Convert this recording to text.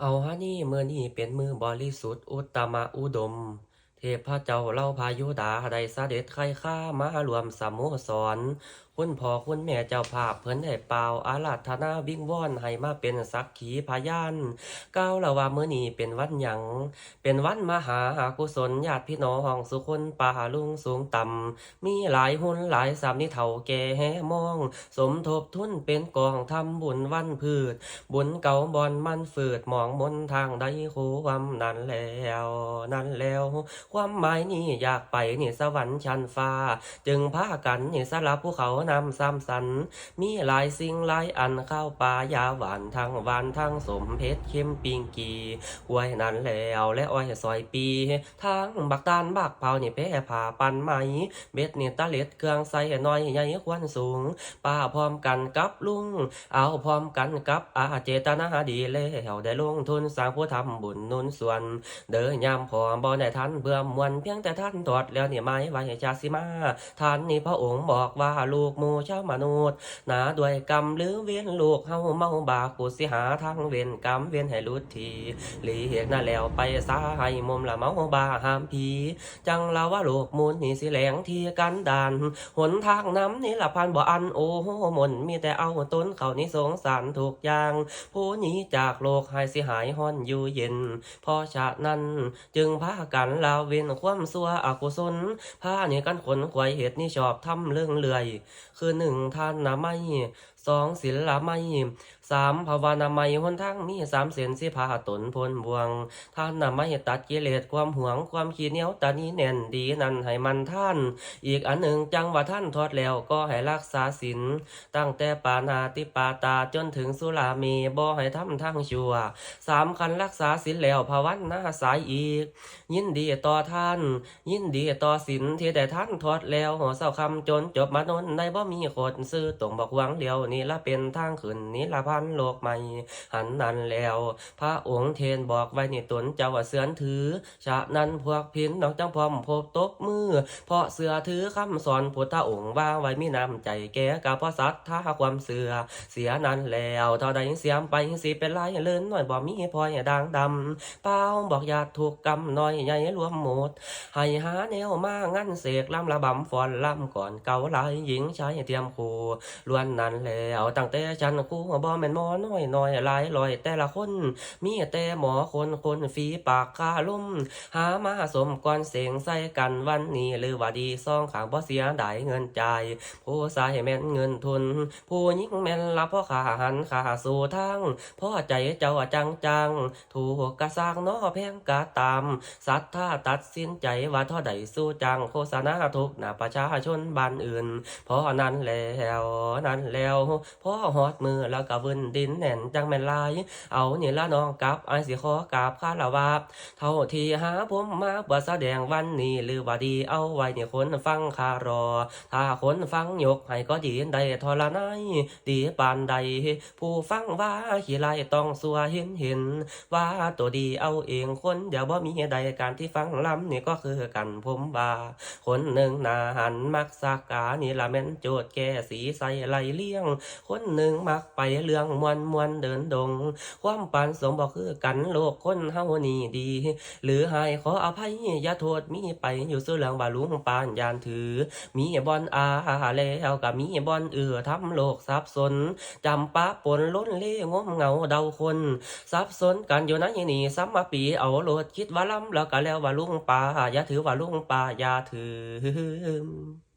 เอาฮะนี่มือนี่เป็นมือบริสุทธิ์อุตตมะอุดม เทพเจ้าเล่าพายุดาได้เสด็จไข่ข้ามารวมสโมสร คุณพ่อคุณแม่เจ้าภาพเพิ่นให้เปล่าอาราธนาวิ่งว่อนให้มาเป็นสักขีพยานก้าวละว่ามื้อนี้เป็นวันหยังเป็นวันมหากุศลญาติพี่น้องสุคนป่าลุงสูงต่ำมีหลายหุ้นหลายสามนิเท่าแก่แห่มอง สมทบทุนเป็นกองทำบุญวันพืช บุญเก่าบอนมันฝืดมองมนทางใดโความนั่นแล้วนั่นแล้ว ความหมายนี่อยากไปนี่สวรรค์ชั้นฟ้า จึงพากันนี่สลับภูเขานำซ้ำสัน มีหลายสิ่งหลายอันเข้าป่ายาหวานทั้งหวานทั้งสมเพชรเข้มปิงกีไว้นั้นแล้วและอ้อยซอยปีทั้งบักตาลบักเผาเนี่แพ้ผ่าปันไหม เบ็ดเนี่ตะเล็ดเครื่องใส่น้อยใหญ่ควันสูงป้าพร้อมกันกับลุง เอาพร้อมกันกับอาเจตนาดีแล้วได้ลงทุนสร้างผู้ทำบุญนุนส่วน เดินยามพอบ่ได้ทันเบื่อมวนเพียงแต่ท่านตอดแล้วเนี่ยไม้ไว้จาสิมาท่านนี่พระองค์บอกว่าลูกหมูชาวมนุษย์หนาด้วยกรรมหรือเวียนลูกเฮาเมาบากุสิหาทางเวียนกรรมเวียนให้หลุดทีหลีกนั่นแล้วไปสาให้มุมละเมาบาห้ามผีจังละว่าลูกมูลนี่สิแหลงที่กันดานหนทางน้ำนี่ละพันบ่อันโอ้โหมนมีแต่เอาต้นเขานี่สงสารทุกอย่าง ผู้หนี้จากโลกให้สิหายห้อนอยู่เย็นเพราะฉะนั้นจึงพากันลาเว้นความสัวอกุศลพาเนี่ยกันขนขวายเหตุนี่ชอบทำเรื่องเลื่อยคือหนึ่งท่านนะไม่สองศิลไม่สามภาวนาไม่หนทางมีสามเส้นสิพาตนพ้นบวง ท่านนะไม่ตัดกิเลสความหวงความขี้เหนียวตานี้แน่นดีนั่นให้มันท่าน อีกอันหนึ่งจังว่าท่านทอดแล้วก็ให้รักษาศีลตั้งแต่ปานาติปาตาจนถึงสุรามีบ่ให้ทำทั้งชั่วสามคันรักษาศีลแล้วภาวันนาสายอีก ยินดีต่อท่าน ยินดีต่อศีลที่แต่ท่านทอดแล้วหัวเศร้าคำจนจบมานนในบ่มีคนซื้อตรงบอกหวังเดียวนี่ละเป็นทางขึ้นนี่ละพันโลกใหม่ หันนั้นแล้ว พระองค์เทนบอกไว้ในตนเจ้าว่าเสือนถือ ฉะนั้นพวกพินน้องจังพร้อมพบตบมือ เพราะเสือถือคำสอนพุทธองค์ว่าไว้มีน้ำใจแก่กับพระสัตถ้าความเสือ เสียนั้นแล้ว เท่าใดเสียมไปสิเป็นไรเลินหน่อยบ่มีพลอยดังดำเป้าบอกอยากถูกกำน้อยใหญ่รวมหมด ให้หาแนวมางั้นเสกลำระบำฟอนลำก่อนเก่าหลายหญิงชายเตรียมคู่ล้วนนั้นแล้วตั้งแต่ฉันคู่บ่แม่นหมอน้อยน้อยหลายลอยแต่ละคน มีแต่หมอคนคนฝีปากคาลุ่มหามาสมก่อนเสียงใส่กันวันนี้หรือว่าดีซองขางบ่เสียดายเงินจ่ายผู้ใส่แม่นเงินทุน ผู้หญิงแม่นรับพ่อขาหันขาสู่ทางพ่อใจเจ้าจังจังถูกกระซากน้อแพงกะตามสัตว์ถ้าตัดสินใจว่าท่าใดสู้จังโฆษณาทุกหน้าประชาชนบ้านอื่นเพราะนั้นแล้วนั้นแล้วพ่อหอดมือแล้วก็วินดินแน่นจังแม่นลาย เอาเนี่ละน้องกับไอสิขอกราบคารวะเท่าที่หาผมมาเพื่แสดงวันนี้หรือว่าดีเอาไว้เนี่ยคนฟังคารอ ถ้าคนฟังยกให้ก็ดีได้ทรนายดีปานใด ผู้ฟังว่าขี้ไรต้องสัวเห็นเห็น ว่าตัวดีเอาเองคนเดี๋ยวบ่มีใดการที่ฟังล้ำนี่ก็คือกันผมว่าคนหนึ่งนาหันมักสักกานี่ละแม่นโจทย์แก่สีใสไหลเลี้ยงคนหนึ่งมักไปเรื่องมวนมวนเดินดง ความปันสมบอกคือกันโลกคนเฮานี่ดี หรือให้ขออภัยอย่าโทษมีไปอยู่สู่เรื่องบาลุงปานยานถือ มีบอนอาแล้วก็มีบอนเอือทำโลกสับสนจำปะปนล้นเล่งมเงาเดาคนสับสนกันอยู่นะนี่ซ้ำมาปีเอาโลดคิดว่าล้ำแล้วก็แล้วว่าลุงป่าอย่าถือว่าลุงป่าอย่าถือ